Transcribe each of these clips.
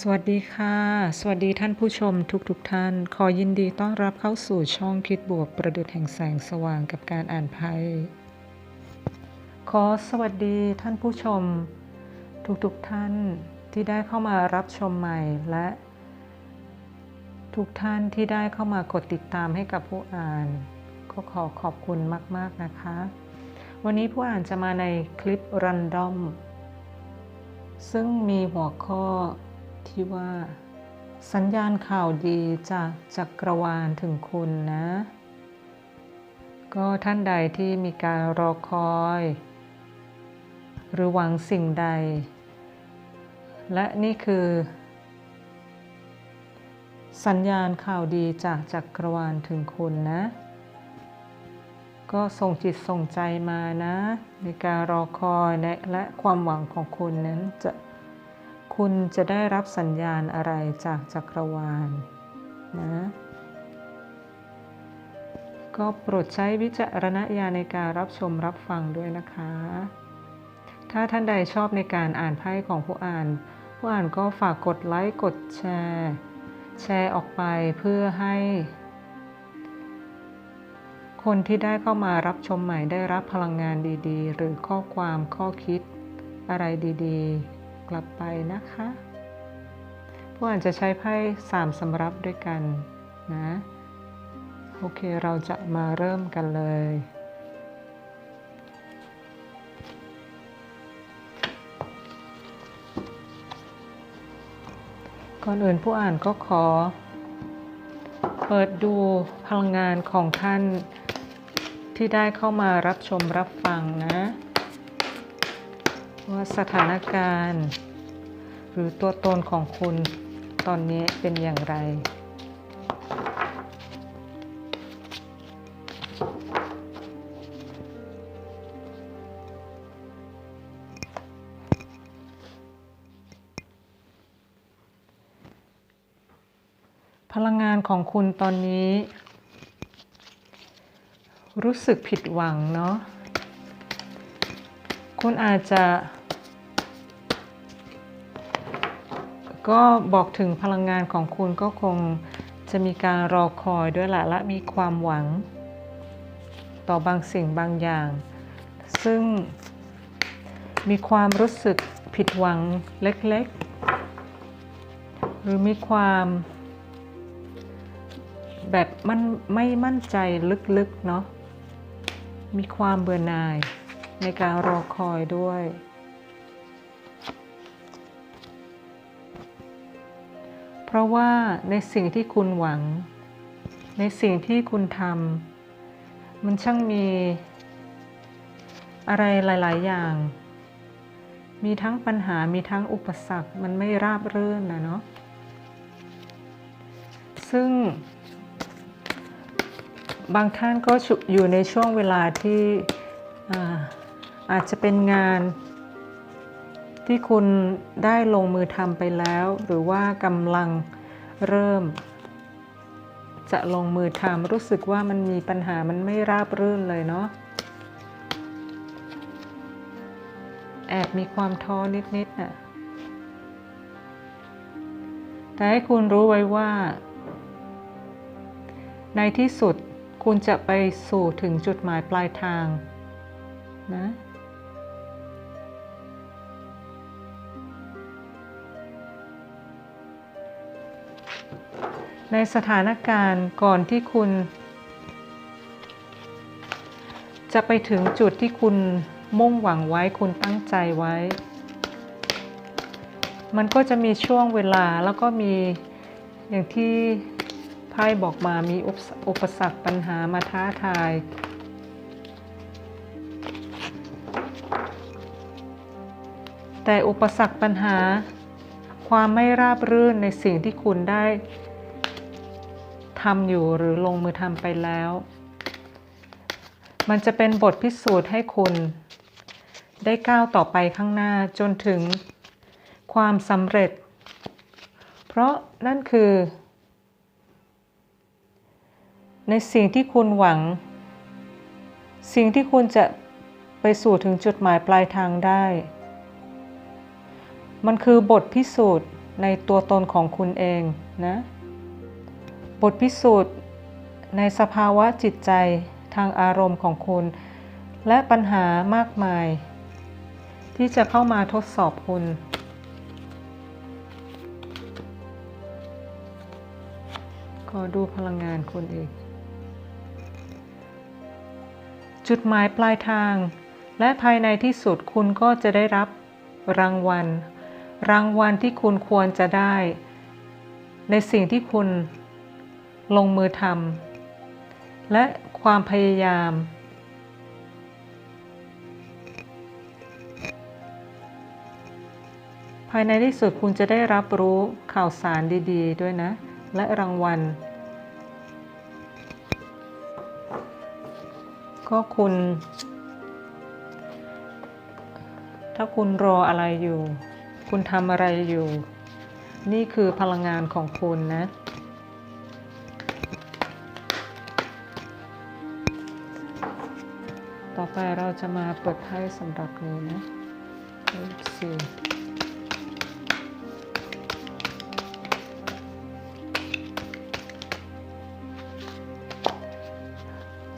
สวัสดีค่ะ สวัสดีท่านผู้ชมทุกๆทท่าน ขอยินดีต้อนรับเข้าสู่ช่องคิดบวกประดุจแห่งแสงสว่างกับการอ่านไพ่ขอสวัสดีท่านผู้ชม ทุกๆทท่านที่ได้เข้ามารับชมใหม่และ ทุกท่านที่ได้เข้ามากดติดตามให้กับผู้อ่าน ก็ขอขอบคุณมาก ๆนะคะ วันนี้ผู้อ่านจะมาในคลิปรันดอมซึ่งมีหัวข้อ ที่ว่า สัญญาณข่าวดีจากจักรวาลถึงคุณนะ ก็ท่านใดที่มีการรอคอย หรือหวังสิ่งใด และนี่คือ สัญญาณข่าวดีจากจักรวาลถึงคุณนะ ก็ส่งจิตส่งใจมานะ ในการรอคอยและและความหวังของคุณนั้นจะ คุณจะได้รับสัญญาณอะไรจากจักรวาลนะ ก็โปรดใช้วิจารณญาณในการรับชมรับฟังด้วยนะคะ ถ้าท่านใดชอบในการอ่านไพ่ของผู้อ่าน ผู้อ่านก็ฝากกดไลค์กดแชร์ แชร์ออกไปเพื่อให้ คนที่ได้เข้ามารับชมใหม่ได้รับพลังงานดีๆ หรือข้อความข้อคิดอะไรดี ๆ กลับไปนะคะ ผู้อ่านจะใช้ไพ่สามสำรับด้วยกันนะ โอเคเราจะมาเริ่มกันเลยก่อนอื่นผู้อ่านก็ขอ เปิดดูพลังงานของท่านที่ได้เข้ามารับชมรับฟังนะ ว่าสถานการณ์ หรือตัวตนของคุณตอนนี้เป็นอย่างไร พลังงานของคุณตอนนี้ รู้สึกผิดหวังเนาะ คุณอาจจะ ก็บอกถึงพลังงานของคุณก็คงจะมีการรอคอยด้วยแหละและมีความหวัง ต่อบางสิ่งบางอย่าง ซึ่งมีความรู้สึกผิดหวังเล็กๆ หรือมีความแบบมันไม่มั่นใจลึกๆ เนาะ มีความเบื่อหน่ายในการรอคอยด้วย เพราะว่าในสิ่งที่คุณหวัง ในสิ่งที่คุณทำมันช่างมีอะไรหลาย ๆ อย่าง มีทั้งปัญหามีทั้งอุปสรรค มันไม่ราบรื่นนะเนาะ ซึ่ง บางท่านก็อยู่ในช่วงเวลาที่อาอาจจะเป็นงาน ที่คุณได้ลงมือทำไปแล้ว หรือว่ากำลังเริ่ม จะลงมือทำรู้สึกว่ามันมีปัญหามันไม่ราบรื่นเลยเนาะแอบมีความท้อนิดๆน่ะแต่ให้คุณรู้ไว้ว่า ในที่สุดคุณจะไปสู่ถึงจุดหมายปลายทางนะ ในสถานการณ์ก่อนที่คุณ จะไปถึงจุดที่คุณมุ่งหวังไว้คุณตั้งใจไว้ มันก็จะมีช่วงเวลาแล้วก็มีอย่างที่ไพ่บอกมามีอุปสรรคปัญหามาท้าทายแต่อุปสรรคปัญหา ความไม่ราบรื่นในสิ่งที่คุณได้ ทำอยู่หรือลงมือทำไปแล้ว มันจะเป็นบทพิสูจน์ให้คุณ ได้ก้าวต่อไปข้างหน้าจนถึงความสำเร็จ เพราะนั่นคือ ในสิ่งที่คุณหวัง สิ่งที่คุณจะไปสู่ถึงจุดหมายปลายทางได้ มันคือบทพิสูจน์ในตัวตนของคุณเองนะ บทพิสูจน์ในสภาวะจิตใจทางอารมณ์ของคุณ และปัญหามากมาย ที่จะเข้ามาทดสอบคุณ ขอดูพลังงานคุณอีก จุดหมายปลายทาง และภายในที่สุดคุณก็จะได้รับรางวัล รางวัลที่คุณควรจะได้ ในสิ่งที่คุณ ลงมือทำและความพยายาม ภายในที่สุดคุณจะได้รับรู้ข่าวสารดี ๆ ด้วยนะ และรางวัล ก็คุณ ถ้าคุณรออะไรอยู่ คุณทำอะไรอยู่ นี่คือพลังงานของคุณนะ ต่อไปเราจะมาเปิดไพ่สำหรับนี้นะสี่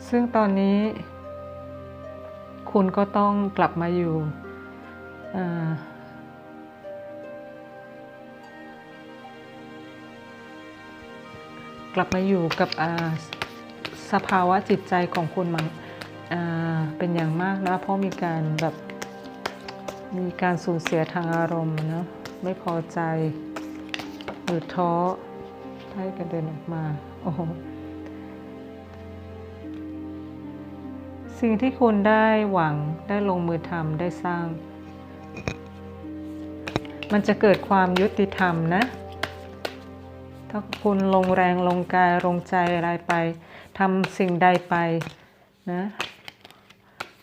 ซึ่งตอนนี้ คุณก็ต้องกลับมาอยู่กลับมาอยู่กับสภาวะจิตใจของคุณมั้ง เป็นอย่างมากนะ เพราะมีการแบบมีการสูญเสียทางอารมณ์นะไม่พอใจ หรือท้อให้กระเด็นออกมา โอ้โห สิ่งที่คุณได้หวังได้ลงมือทำได้สร้าง มันจะเกิดความยุติธรรมนะ ถ้าคุณลงแรงลงกายลงใจอะไรไปทำสิ่งใดไปนะ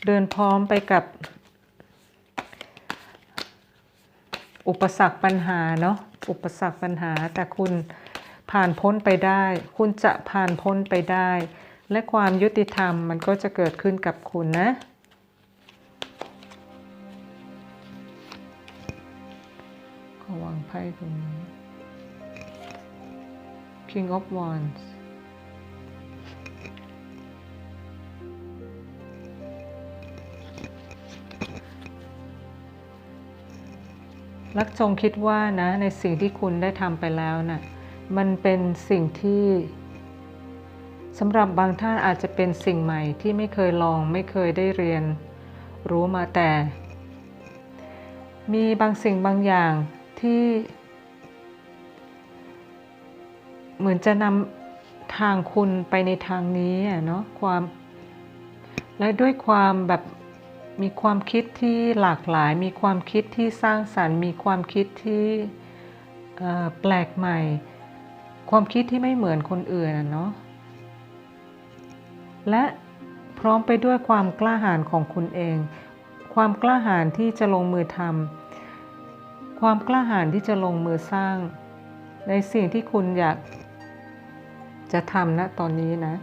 เดินพร้อมไปกับ อุปสรรคปัญหาเนาะอุปสรรคปัญหา แต่คุณผ่านพ้นไปได้ คุณจะผ่านพ้นไปได้ และความยุติธรรมมันก็จะเกิดขึ้นกับคุณนะขอวางไพ่ตรงนี้ King of Wands ลักจงคิดว่านะในสิ่งที่คุณได้ทำไปแล้วนะ่ะมันเป็นสิ่งที่สำหรับบางท่านอาจจะเป็นสิ่งใหม่ที่ไม่เคยลองไม่เคยได้เรียน รู้มาแต่ มีบางสิ่งบางอย่างที่ เหมือนจะนำทางคุณไปในทางนี้เนาะความ และด้วยความแบบ มีความคิดที่หลากหลาย มีความคิดที่สร้างสรรค์ มีความคิดที่แปลกใหม่ ความคิดที่ไม่เหมือนคนอื่นเนาะและพร้อมไปด้วยความกล้าหาญของคุณเอง ความกล้าหาญที่จะลงมือทำความกล้าหาญที่จะลงมือสร้าง ในสิ่งที่คุณอยากจะทำนะตอนนี้นะ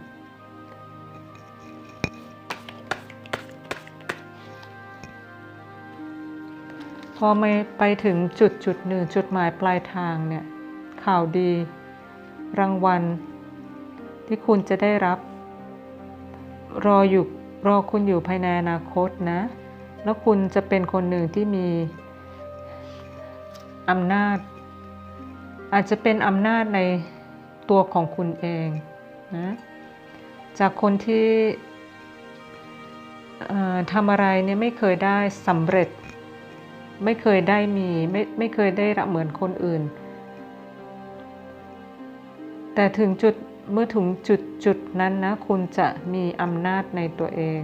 พอไม่ไปถึงจุดจุดหนึ่งจุดหมายปลายทางเนี่ยข่าวดี รางวัล ที่คุณจะได้รับ รออยู่รอคุณอยู่ภายในอนาคตนะ แล้วคุณจะเป็นคนหนึ่งที่มีอำนาจ อาจจะเป็นอำนาจในตัวของคุณเองนะจากคนที่ทำอะไรเนี่ยไม่เคยได้สำเร็จ ไม่เคยได้มีไม่ไม่เคยได้รับเหมือนคนอื่น แต่ถึงจุดเมื่อถึงจุดจุดนั้นนะ คุณจะมีอำนาจในตัวเอง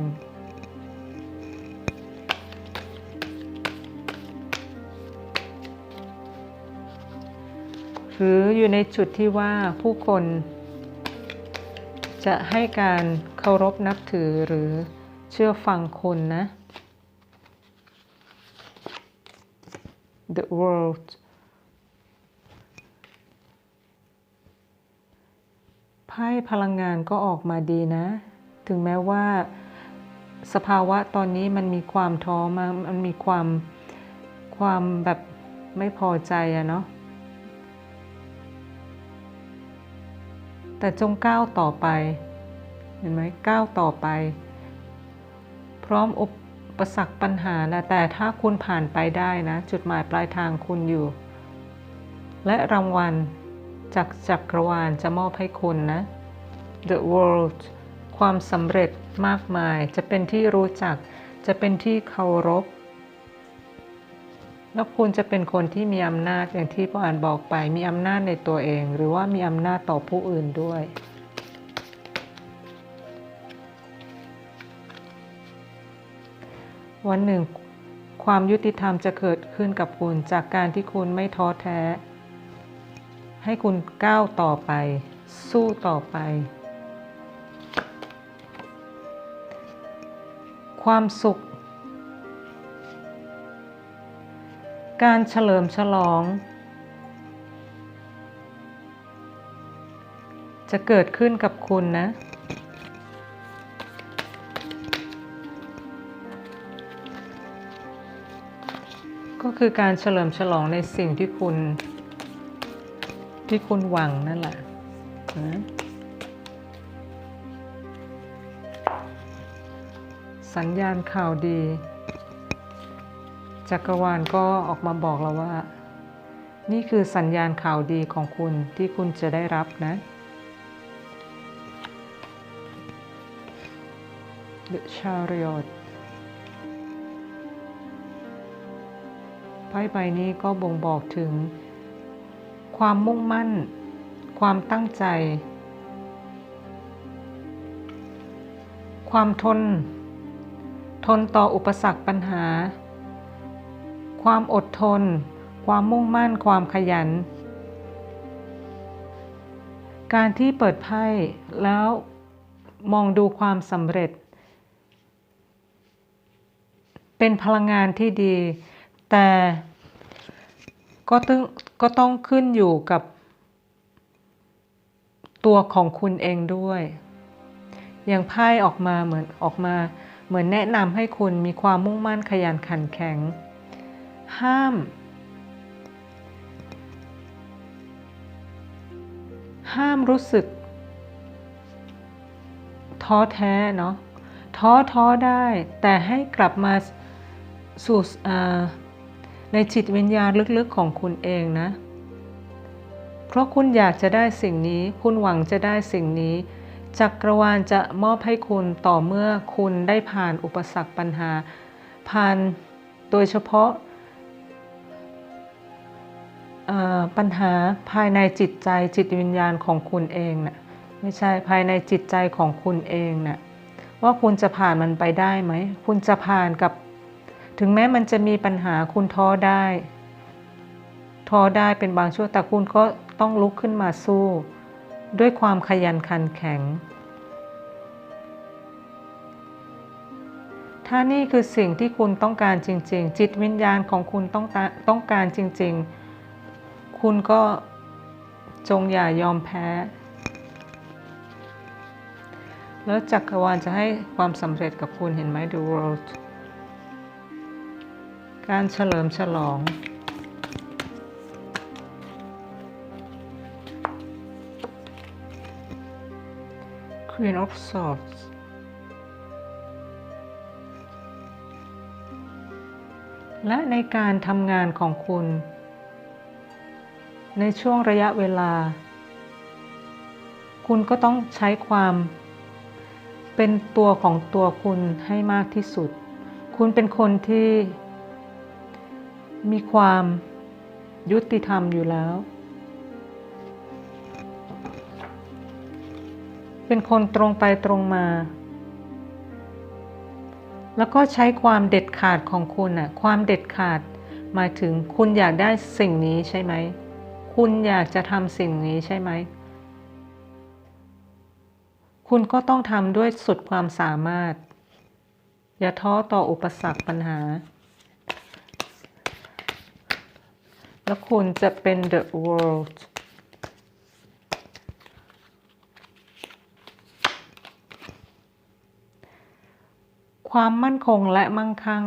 หรืออยู่ในจุดที่ว่าผู้คน จะให้การเคารพนับถือหรือเชื่อฟังคุณนะ the world ไพ่พลังงานก็ออกมาดีนะ ถึงแม้ว่าสภาวะตอนนี้มันมีความท้อมามันมีความความแบบไม่พอใจอะเนาะแต่จงก้าวต่อไป เห็นไหมก้าวต่อไป พร้อมอบ ปสรรคปัญหานะ แต่ถ้าคุณผ่านไปได้นะ จุดหมายปลายทางคุณอยู่ และรางวัลจากจักรวาลจะมอบให้คุณนะ The world ความสำเร็จมากมาย จะเป็นที่รู้จัก จะเป็นที่เคารพ แล้วคุณจะเป็นคนที่มีอำนาจอย่างที่พ่ออ่านบอกไป มีอำนาจในตัวเอง หรือว่ามีอำนาจต่อผู้อื่นด้วย วันหนึ่ง ความยุติธรรมจะเกิดขึ้นกับคุณจากการที่คุณไม่ท้อแท้ ให้คุณก้าวต่อไป สู้ต่อไป ความสุข การเฉลิมฉลอง จะเกิดขึ้นกับคุณนะ คือการเฉลิมฉลองในสิ่งที่คุณ ที่คุณหวังนั่นแหละนะสัญญาณข่าวดี จักรวาลก็ออกมาบอกเราว่า นี่คือสัญญาณข่าวดีของคุณที่คุณจะได้รับนะ The Chariot พ่ใบนี้ก็บ่งบอกถึง ความมุ่งมั่น ความตั้งใจ ความทน ทนต่ออุปสรรคปัญหา ความอดทน ความมุ่งมั่น ความขยัน การที่เปิดไพ่แล้วมองดูความสำเร็จ เป็นพลังงานที่ดี แต่ก็ต้องก็ต้องขึ้นอยู่กับตัวของคุณเองด้วยอย่างไพ่ออกมาเหมือนออกมา เหมือนแนะนำให้คุณมีความมุ่งมั่นขยันขันแข็ง ห้าม ห้ามรู้สึก ท้อแท้เนาะท้อท้อได้ แต่ให้กลับมาสู่ ในจิตวิญญาณลึกๆของคุณเองนะ เพราะคุณอยากจะได้สิ่งนี้ คุณหวังจะได้สิ่งนี้จักรวาลจะมอบให้คุณต่อเมื่อคุณได้ผ่านอุปสรรคปัญหา ผ่านโดยเฉพาะปัญหาภายในจิตใจจิตวิญญาณของคุณเองนะ่ะไม่ใช่ภายในจิตใจของคุณเองนะ่ะว่าคุณจะผ่านมันไปได้ไหม คุณจะผ่านกับ ถึงแม้มันจะมีปัญหาคุณท้อได้ ท้อได้เป็นบางช่วงแต่คุณก็ต้องลุกขึ้นมาสู้ ด้วยความขยันขันแข็ง ถ้านี่คือสิ่งที่คุณต้องการจริง ๆ จิตวิญญาณของคุณต้องต้องการจริง ๆ คุณก็จงอย่ายอมแพ้ แล้วจักรวาลจะให้ความสำเร็จกับคุณเห็นไหม The World การเฉลิมฉลอง Queen of Swords และในการทำงานของคุณ ในช่วงระยะเวลา คุณก็ต้องใช้ความเป็นตัวของตัวคุณให้มากที่สุด คุณเป็นคนที่ มีความยุติธรรมอยู่แล้ว เป็นคนตรงไปตรงมา แล้วก็ใช้ความเด็ดขาดของคุณน่ะความเด็ดขาดหมายถึงคุณอยากได้สิ่งนี้ใช่ไหม คุณอยากจะทำสิ่งนี้ใช่ไหม คุณก็ต้องทำด้วยสุดความสามารถ อย่าท้อต่ออุปสรรคปัญหา แล้วคุณจะเป็น the world ความมั่นคงและมั่งคั่ง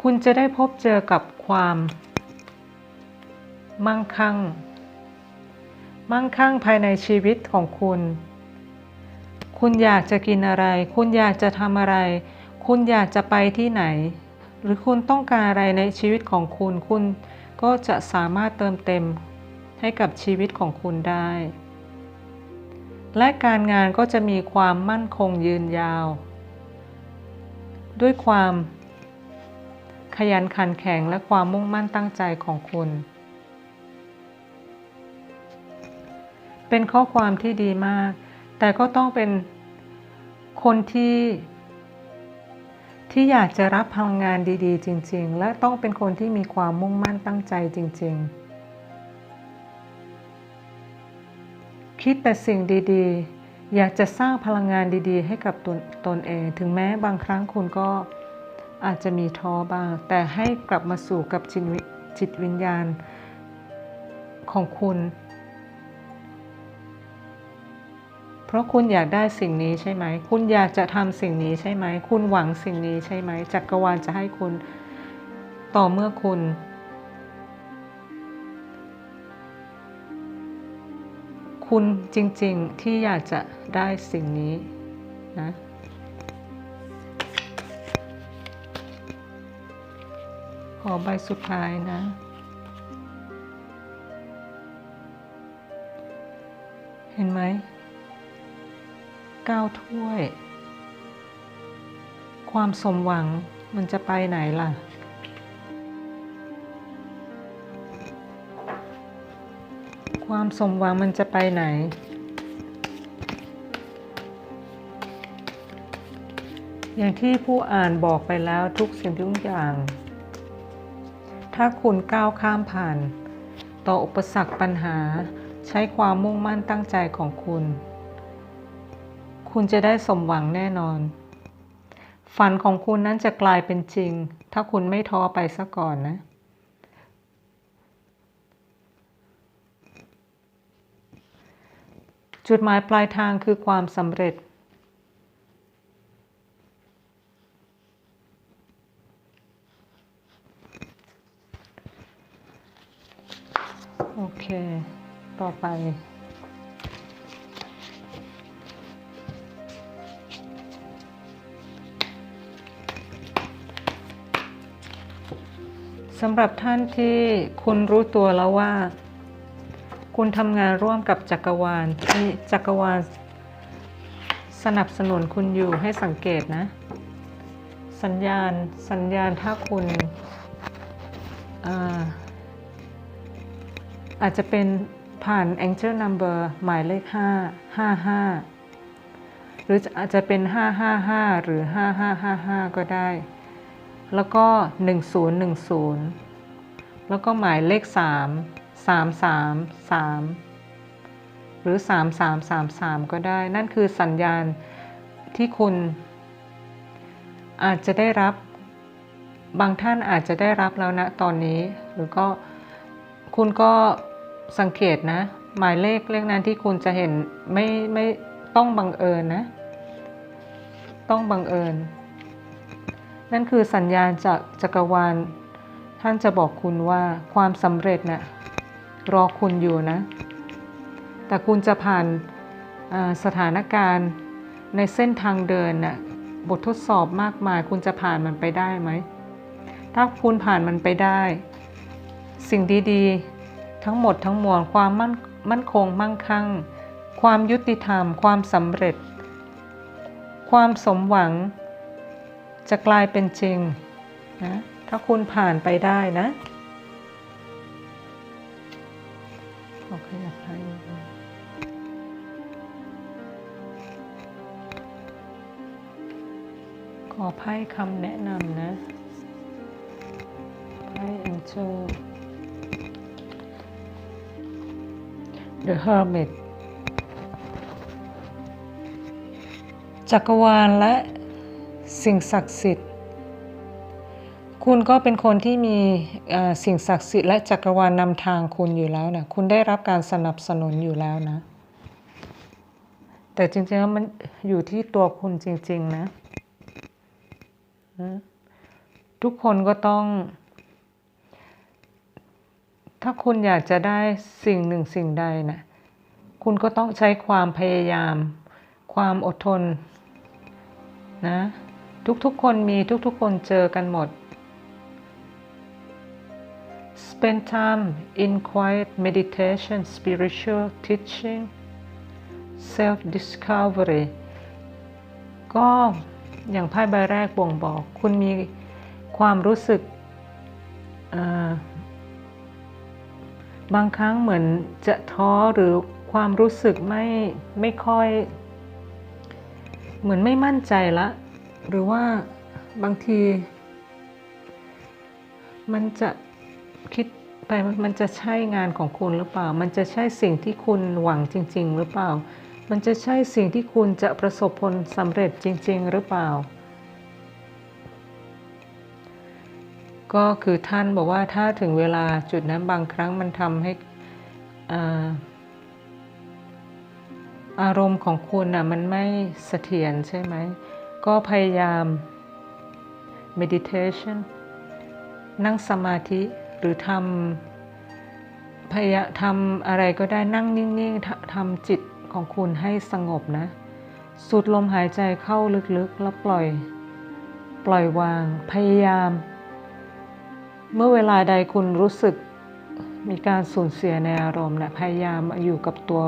คุณจะได้พบเจอกับความ มั่งคั่ง มั่งคั่งภายในชีวิตของคุณ คุณอยากจะกินอะไร คุณอยากจะทำอะไร คุณอยากจะไปที่ไหน หรือคุณต้องการอะไรในชีวิตของคุณ คุณก็จะสามารถเติมเต็มให้กับชีวิตของคุณได้ และการงานก็จะมีความมั่นคงยืนยาว ด้วยความขยันขันแข็งและความมุ่งมั่นตั้งใจของคุณ เป็นข้อความที่ดีมาก แต่ก็ต้องเป็นคนที่ ที่อยากจะรับพลังงานดีๆ จริง ๆ และต้องเป็นคนที่มีความมุ่งมั่นตั้งใจจริง ๆ คิดแต่สิ่งดีๆ อยากจะสร้างพลังงานดีๆ ให้กับตนตนเอง ถึงแม้บางครั้งคุณก็อาจจะมีท้อบ้าง แต่ให้กลับมาสู่กับจิตวิญญาณของคุณ เพราะคุณอยากได้สิ่งนี้ใช่ไหม คุณอยากจะทำสิ่งนี้ใช่ไหม คุณหวังสิ่งนี้ใช่ไหม จักรวาลจะให้คุณ ต่อเมื่อคุณ คุณจริงๆที่อยากจะได้สิ่งนี้นะขอใบสุดท้ายนะเห็นไหม เก้าถ้วย ความสมหวังมันจะไปไหนล่ะ ความสมหวังมันจะไปไหน อย่างที่ผู้อ่านบอกไปแล้วทุกสิ่งทุกอย่าง ถ้าคุณก้าวข้ามผ่าน ต่ออุปสรรคปัญหาใช้ความมุ่งมั่นตั้งใจของคุณ คุณจะได้สมหวังแน่นอน ฝันของคุณนั้นจะกลายเป็นจริง ถ้าคุณไม่ท้อไปซะก่อนนะ จุดหมายปลายทางคือความสำเร็จ โอเค ต่อไป สำหรับท่านที่คุณรู้ตัวแล้วว่า คุณทำงานร่วมกับจักรวาลที่จักรวาล สนับสนุนคุณอยู่ให้สังเกตนะ สัญญาณสัญญาณถ้าคุณอาอาจจะเป็นผ่าน Angel Number หมายเลข 5 55 หรืออาจจะเป็น 555 หรือ 5555 ก็ได้ แล้วก็ 1010 แล้วก็หมายเลข 3 333 หรือ 3333 ก็ได้ นั่นคือสัญญาณที่คุณ อาจจะได้รับบางท่านอาจจะได้รับแล้วนะตอนนี้ หรือก็คุณก็สังเกตนะ หมายเลขเลขนั้นที่คุณจะเห็นไม่ไม่ต้องบังเอิญนะ ต้องบังเอิญ นั่นคือสัญญาณจากจักรวาล ท่านจะบอกคุณว่าความสำเร็จนะ่ะรอคุณอยู่นะ แต่คุณจะผ่านสถานการณ์ในเส้นทางเดินน่ะบททดสอบมากมาย คุณจะผ่านมันไปได้ไหม ถ้าคุณผ่านมันไปได้ สิ่งดีๆ ทั้งหมดทั้งมวลความมั่นมั่นคงมั่งคั่ง ความยุติธรรม ความสำเร็จ ความสมหวัง จะกลายเป็นจริงนะถ้าคุณผ่านไปได้นะขอขยับให้ขอไพ่คำแนะนำนะไพ่ Angel The Hermit จักรวาลและ สิ่งศักดิ์สิทธิ์ คุณก็เป็นคนที่มีสิ่งศักดิ์สิทธิ์และจักรวาลนำทางคุณอยู่แล้วนะคุณได้รับการสนับสนุนอยู่แล้วนะ แต่จริงๆแล้วมันอยู่ที่ตัวคุณจริง ๆ นะ ทุกคนก็ต้อง ถ้าคุณอยากจะได้สิ่งหนึ่งสิ่งใดนะคุณก็ต้องใช้ความพยายาม ความอดทนนะ ทุกๆ คนมีทุกๆ คนเจอกันหมด Spend time in quiet meditation, spiritual teaching, self discovery ก็อย่างไพ่ใบแรกบ่งบอก คุณมีความรู้สึกบางครั้งเหมือนจะท้อหรือความรู้สึกไม่ไม่ค่อย เหมือนไม่มั่นใจละ หรือว่าบางที มันจะคิดไปมันจะใช่งานของคุณหรือเปล่า มันจะใช่สิ่งที่คุณหวังจริง ๆ หรือเปล่า มันจะใช่สิ่งที่คุณจะประสบผลสำเร็จจริง ๆ หรือเปล่า ก็คือท่านบอกว่าถ้าถึงเวลาจุดนั้นบางครั้งมันทำให้อารมณ์ของคุณน่ะมันไม่เสถียรใช่ไหม ก็พยายาม meditation นั่งสมาธิหรือทำพยายามทำอะไรก็ได้นั่งนิ่งๆทำจิตของคุณให้สงบนะ สูดลมหายใจเข้าลึกๆ แล้วปล่อย ปล่อยวาง พยายาม เมื่อเวลาใดคุณรู้สึกมีการสูญเสียในอารมณ์นะพยายามอยู่กับตัว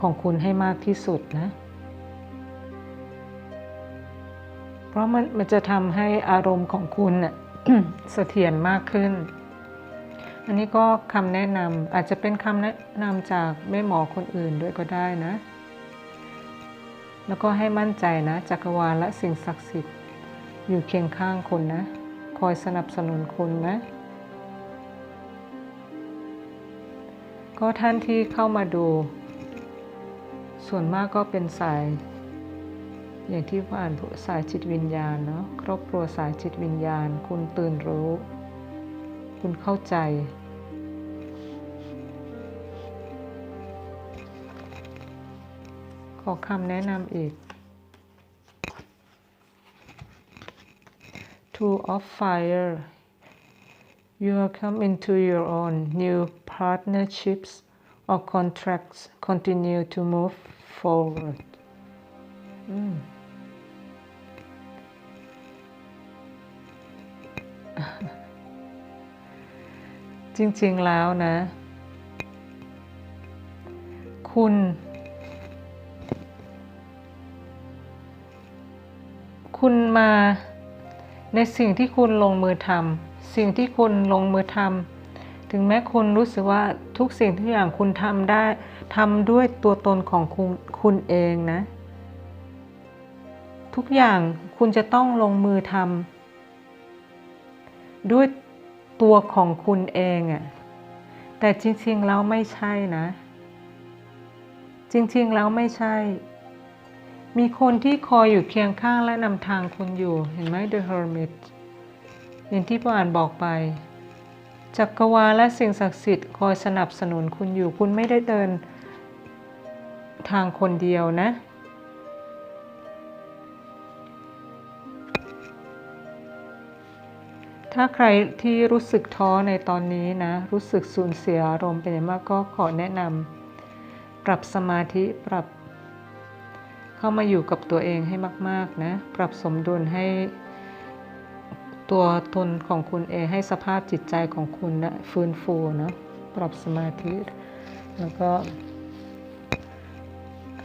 ของคุณให้มากที่สุดนะ ราะมันมันจะทำให้อารมณ์ของคุณน่ะเสถียรมากขึ้น อันนี้ก็คำแนะนำอาจจะเป็นคำแนะนำจากแม่หมอคนอื่นด้วยก็ได้นะ แล้วก็ให้มั่นใจนะจักรวาลและสิ่งศักดิ์สิทธิ์ อยู่เคียงข้างคุณนะ คอยสนับสนุนคุณนะ ก็ท่านที่เข้ามาดู ส่วนมากก็เป็นสาย อย่างที่ผ่านสายจิตวิญญาณเนาะครอบครัวสายจิตวิญญาณ คุณตื่นรู้ คุณเข้าใจ ขอคำแนะนำอีก Two of Fire You are come into your own new partnerships or contracts continue to move forward อื จริงๆแล้วนะ คุณ คุณมาในสิ่งที่คุณลงมือทำสิ่งที่คุณลงมือทำถึงแม้คุณรู้สึกว่าทุกสิ่งทุกอย่างคุณทำได้ทำด้วยตัวตนของคุณคุณเองนะ ทุกอย่างคุณจะต้องลงมือทำ ด้วยตัวของคุณเองอะแต่จริงๆแล้วไม่ใช่นะ จริงๆแล้วไม่ใช่ มีคนที่คอยอยู่เคียงข้างและนำทางคุณอยู่เห็นไหม The Hermit อย่างที่ป่านบอกไปจักรวาลและสิ่งศักดิ์สิทธิ์คอยสนับสนุนคุณอยู่คุณไม่ได้เดินทางคนเดียวนะ ถ้าใครที่รู้สึกท้อในตอนนี้นะ รู้สึกสูญเสียอารมณ์เป็นอย่างมากก็ขอแนะนำปรับสมาธิปรับ เข้ามาอยู่กับตัวเองให้มาก ๆ นะ ปรับสมดุลให้ตัวตนของคุณเองให้สภาพจิตใจของคุณนะฟื้นฟูนะปรับสมาธิ แล้วก็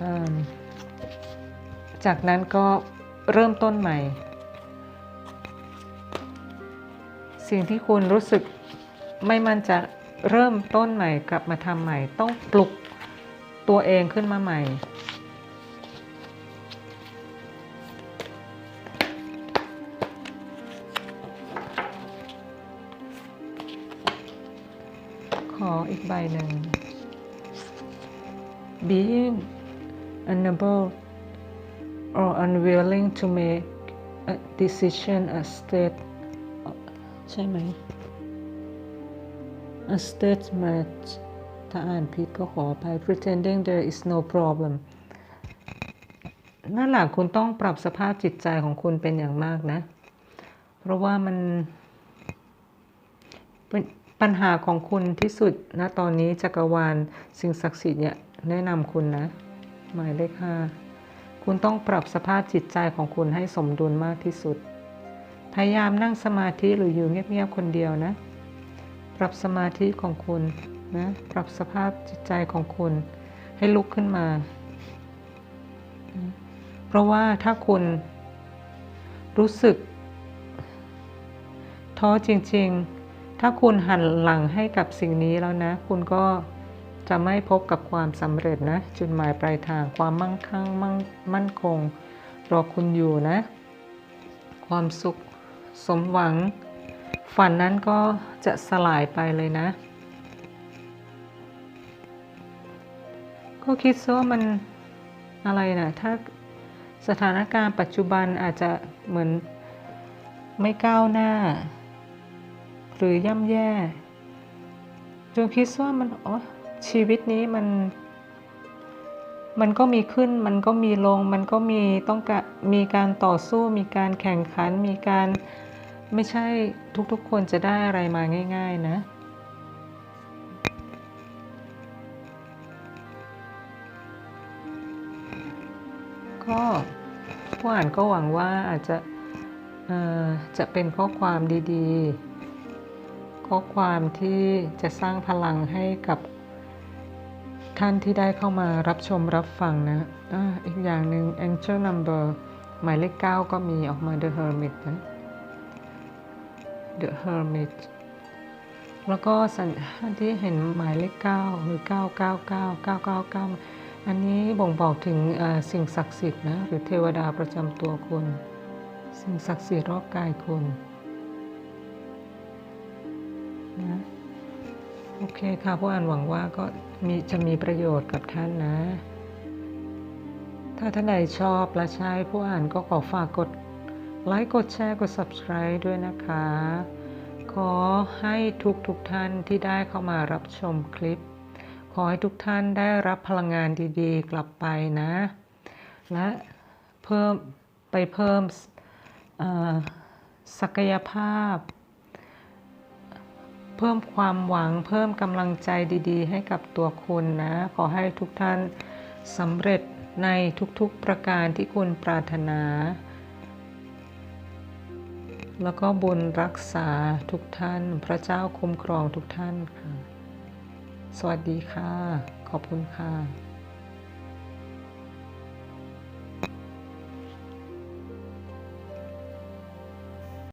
อืมจากนั้นก็เริ่มต้นใหม่ สิ่งที่คุณรู้สึกไม่มั่นจะเริ่มต้นใหม่กลับมาทำใหม่ ต้องปลุกตัวเองขึ้นมาใหม่ ขออีกใบหนึ่ง being unable or unwilling to make a decision a state ใช่ไหม a statement ถ้าอ่านผิดก็ขออภัย pretending there is no problem นั่นแหละคุณต้องปรับสภาพจิตใจของคุณเป็นอย่างมากนะ เพราะว่ามันเป็นปัญหาของคุณที่สุดนะตอนนี้จักรวาลสิ่งศักดิ์สิทธิ์เนี่ยแนะนำคุณนะ หมายเลขห้าคุณต้องปรับสภาพจิตใจของคุณให้สมดุลมากที่สุด พยายามนั่งสมาธิหรืออยู่เงียบๆคนเดียวนะ ปรับสมาธิของคุณนะปรับสภาพจิตใจของคุณให้ลุกขึ้นมา เพราะว่าถ้าคุณรู้สึก ท้อจริง ๆ ถ้าคุณหันหลังให้กับสิ่งนี้แล้วนะ คุณก็จะไม่พบกับความสำเร็จนะ จุดหมายปลายทางความมั่งคั่งมั่งมั่นคงรอคุณอยู่นะ ความสุข สมหวัง ฝันนั้นก็จะสลายไปเลยนะ ก็คิดซะว่ามันอะไรนะถ้าสถานการณ์ปัจจุบันอาจจะเหมือนไม่ก้าวหน้า หรือย่ำแย่จงคิดว่ามันอ๋อชีวิตนี้มัน มันก็มีขึ้นมันก็มีลง มันก็มีต้องกมีการต่อสู้มีการแข่งขันมีการ ไม่ใช่ทุกๆคนจะได้อะไรมาง่าย ๆ นะก็ผู้อ่านก็หวังว่าอาจจะจะเป็นข้อความดีๆ ข้อความที่จะสร้างพลังให้กับท่านที่ได้เข้ามารับชมรับฟังนะอะอีกอย่างหนึ่ง Angel Number หมายเลข 9 ก็มีออกมา The Hermit นะ The Hermit แล้วก็สัญญาที่เห็นหมายเลข9หรือ 999 999 อันนี้บ่งบอกถึงสิ่งศักดิ์สิทธิ์นะหรือเทวดาประจำตัวคุณ สิ่งศักดิ์สิทธิ์รอบกายคุณนะโอเคค่ะผู้อ่านหวังว่าก็มีจะมีประโยชน์กับท่านนะ ถ้าท่านใดชอบและใช้ผู้อ่านก็ขอฝากกด ไลค์กดแชร์กด subscribe ด้วยนะคะ ขอให้ทุกทุกท่านที่ได้เข้ามารับชมคลิป ขอให้ทุกท่านได้รับพลังงานดีๆ กลับไปนะ และเพิ่มไปเพิ่มศักยภาพ เพิ่มความหวังเพิ่มกำลังใจดีๆ ให้กับตัวคุณนะ ขอให้ทุกท่านสำเร็จในทุกๆประการที่คุณปรารถนา แล้วก็บุญรักษาทุกท่าน พระเจ้าคุ้มครองทุกท่านค่ะ สวัสดีค่ะ ขอบคุณค่ะ